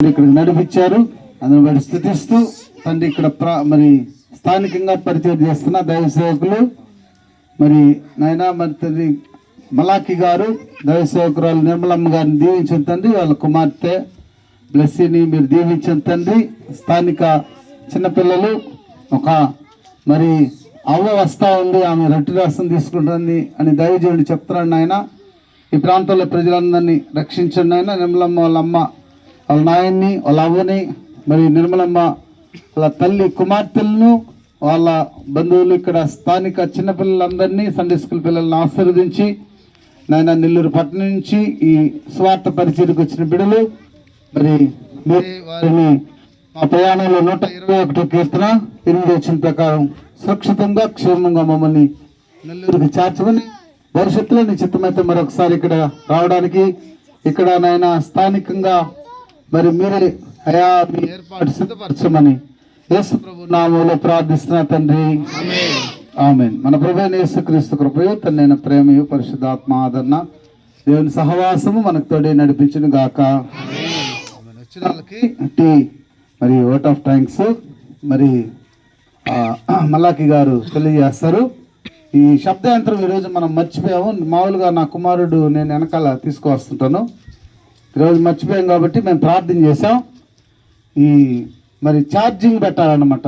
ఇక్కడికి నడిపించారు. అందుని బట్టి స్థుతిస్తూ తండ్రి ఇక్కడ ప్రా మరి స్థానికంగా పరిచయం చేస్తున్న దైవ సేవకులు మరి నాయన మరి తండ్రి మలాకి గారు దైవ సేవకురాలు నిర్మలమ్మ గారిని దీవించిన తండ్రి వాళ్ళ కుమార్తె బ్లెస్సీని మీరు దీవించిన తండ్రి స్థానిక చిన్నపిల్లలు ఒక మరి అవ్వ వస్తా ఉంది ఆమె రొట్టె రసం తీసుకుంటుంది అని దైవజనుడు చెప్తున్నాడు నాయన. ఈ ప్రాంతంలో ప్రజలందరినీ రక్షించండి ఆయన నిర్మలమ్మ వాళ్ళ అమ్మ వాళ్ళ నాయన్ని వాళ్ళ అవ్వని మరి నిర్మలమ్మ వాళ్ళ తల్లి కుమార్తెలను వాళ్ళ బంధువులు ఇక్కడ స్థానిక చిన్నపిల్లలందరినీ సండే స్కూల్ పిల్లల్ని ఆశీర్వదించి నాయన నెల్లూరు పట్టణం నుంచి ఈ స్వార్థ పరిచయకు వచ్చిన బిడలు మరి మీరే వారిని మా ప్రయాణంలో నూట ఇరవై ఒకటో కీర్తన ఎనిమిది వచ్చిన ప్రకారం సురక్షితంగా క్షేమంగా మమ్మల్ని నెల్లూరుకి చేర్చమని భవిష్యత్తులో నిశ్చితమైతే మరొకసారి ఇక్కడ రావడానికి ఇక్కడ నాయన స్థానికంగా మరి మీరే అయా మీ ఏర్పాటు సిద్ధపరచమని యేసు ప్రభు నామంలో ప్రార్థిస్తున్నా తండ్రి. ఆమెన్. మన ప్రభు యేసు యేసుక్రీస్తు కృపయు తన ప్రేమయు పరిశుద్ధాత్మ ఆదరణ దేవుని సహవాసము మనకు తోడే నడిపించును గాక. వచ్చిన వాళ్ళకి టీ మరి ఓట్ ఆఫ్ థ్యాంక్స్. మరి మల్లాకి గారు తెలియజేస్తారు. ఈ శబ్దయంత్రం ఈరోజు మనం మర్చిపోయాము. మామూలుగా నా కుమారుడు నేను వెనకాల తీసుకువస్తుంటాను. ఈరోజు మర్చిపోయాం కాబట్టి మేము ప్రార్థన చేసాం ఈ మరి ఛార్జింగ్ పెట్టాలన్నమాట.